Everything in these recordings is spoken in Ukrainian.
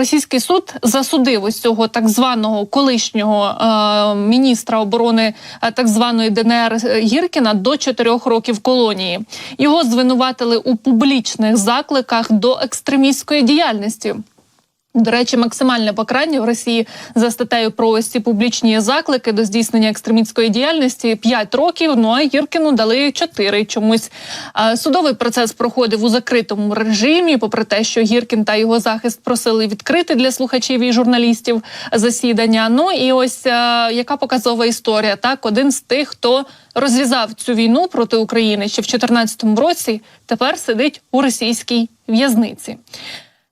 Російський суд засудив ось цього так званого колишнього е, міністра оборони е, так званої ДНР Гіркіна до чотирьох років колонії. Його звинуватили у публічних закликах до екстремістської діяльності. До речі, максимальне покарання в Росії за статтею про ось ці публічні заклики до здійснення екстремістської діяльності 5 років. Ну а Гіркіну дали 4 чомусь. Судовий процес проходив у закритому режимі, попри те, що Гіркін та його захист просили відкрити для слухачів і журналістів засідання. Ну і ось яка показова історія. Так, один з тих, хто розв'язав цю війну проти України ще в 2014 році, тепер сидить у російській в'язниці.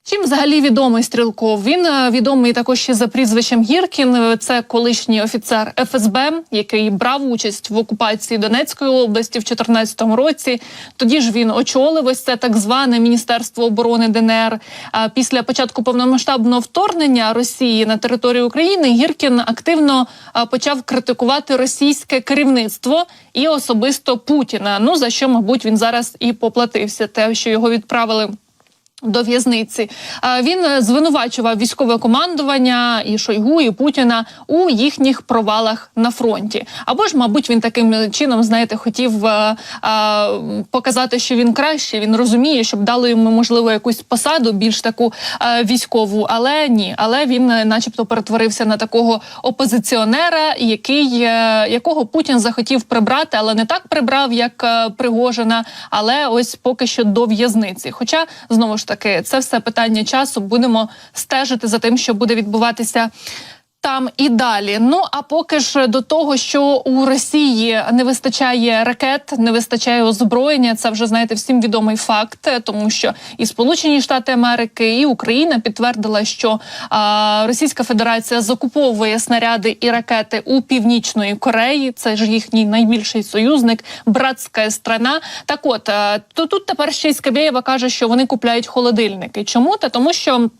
Чим взагалі відомий стрілков? Він е, відомий також ще за прізвищем Гіркін. Е, Це колишній офіцер ФСБ, який брав участь в окупації Донецької області в 2014 році. Тоді ж він очолив ось це так зване Міністерство оборони ДНР. А після початку повномасштабного вторгнення Росії на територію України Гіркін активно почав критикувати російське керівництво і особисто Путіна. Ну за що, мабуть, він зараз і поплатився. Те, що його відправили. До в'язниці він е, звинувачував військове командування і Шойгу, і Путіна у їхніх провалах на фронті. Або ж, мабуть, він таким чином, знаєте, хотів е, показати, що він краще. Він розуміє, щоб дали йому можливо якусь посаду, більш таку е, військову. Але ні, але він, начебто, перетворився на такого опозиціонера, який якого Путін захотів прибрати, але не так прибрав, як Пригожина, але ось поки що до в'язниці. Хоча знову ж таки, це все питання часу. Будемо стежити за тим, що буде відбуватися. Там і далі. Ну а поки ж до того, що у Росії не вистачає ракет, не вистачає озброєння. Це вже знаєте всім відомий факт, тому що і Сполучені Штати Америки, і Україна підтвердила, що а, Російська Федерація закуповує снаряди і ракети у північної Кореї. Це ж їхній найбільший союзник, братська страна. Так, от а, то тут тепер ще й Скабєєва каже, що вони купляють холодильники. Чому та тому, що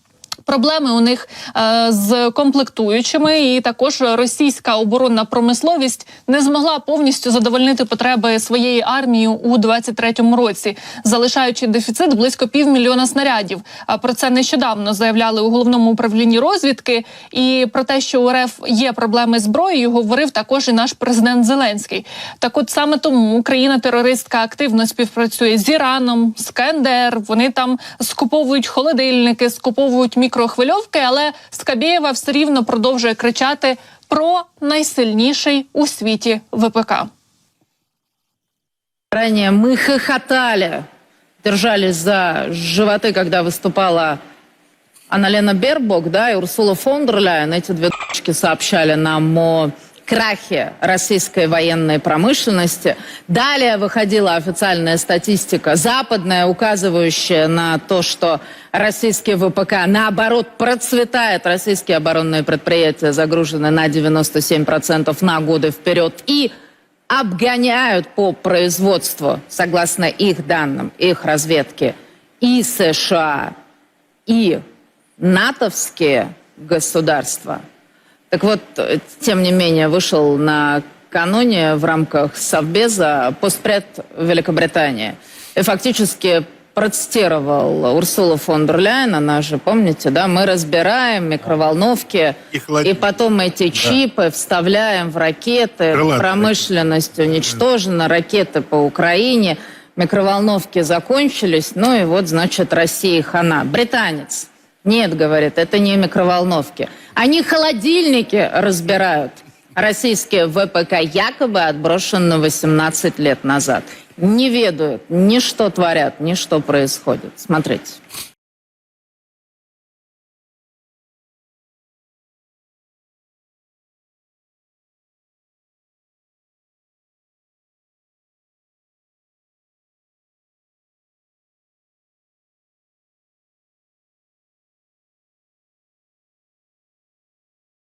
Проблеми у них е, з комплектуючими, і також російська оборонна промисловість не змогла повністю задовольнити потреби своєї армії у 23-му році, залишаючи дефіцит близько півмільйона снарядів. А про це нещодавно заявляли у головному управлінні розвідки. І про те, що у РФ є проблеми зброєю, говорив також і наш президент Зеленський. Так, от саме тому Україна терористка активно співпрацює з Іраном, з КНДР. Вони там скуповують холодильники, скуповують мікрохвильовки, але Скабєєва все рівно продовжує кричати про найсильніший у світі ВПК. Ранее мы хохотали, держались за животы, когда выступала Анналена Бербок, да, и Урсула фон дер Ляйен. Эти две д***очки сообщали нам о крахе российской военной промышленности. Далее выходила официальная статистика, западная, указывающая на то, что российский ВПК, наоборот, процветает. Российские оборонные предприятия загружены на 97% на годы вперед. И обгоняют по производству, согласно их данным, их разведки, и США, и натовские государства. Так вот, тем не менее, вышел накануне в рамках Совбеза постпред Великобритании. И фактически процитировал Урсула фон дер Ляйен, она же, помните, да, мы разбираем микроволновки, И и потом эти чипы вставляем в ракеты, Крылатые. промышленность уничтожена, ракеты по Украине, микроволновки закончились, ну и вот, значит, Россия хана. Британец. Нет, говорит, это не микроволновки. Они холодильники разбирают. Российские ВПК якобы отброшены 18 лет назад. Не ведают ни что творят, ни что происходит. Смотрите.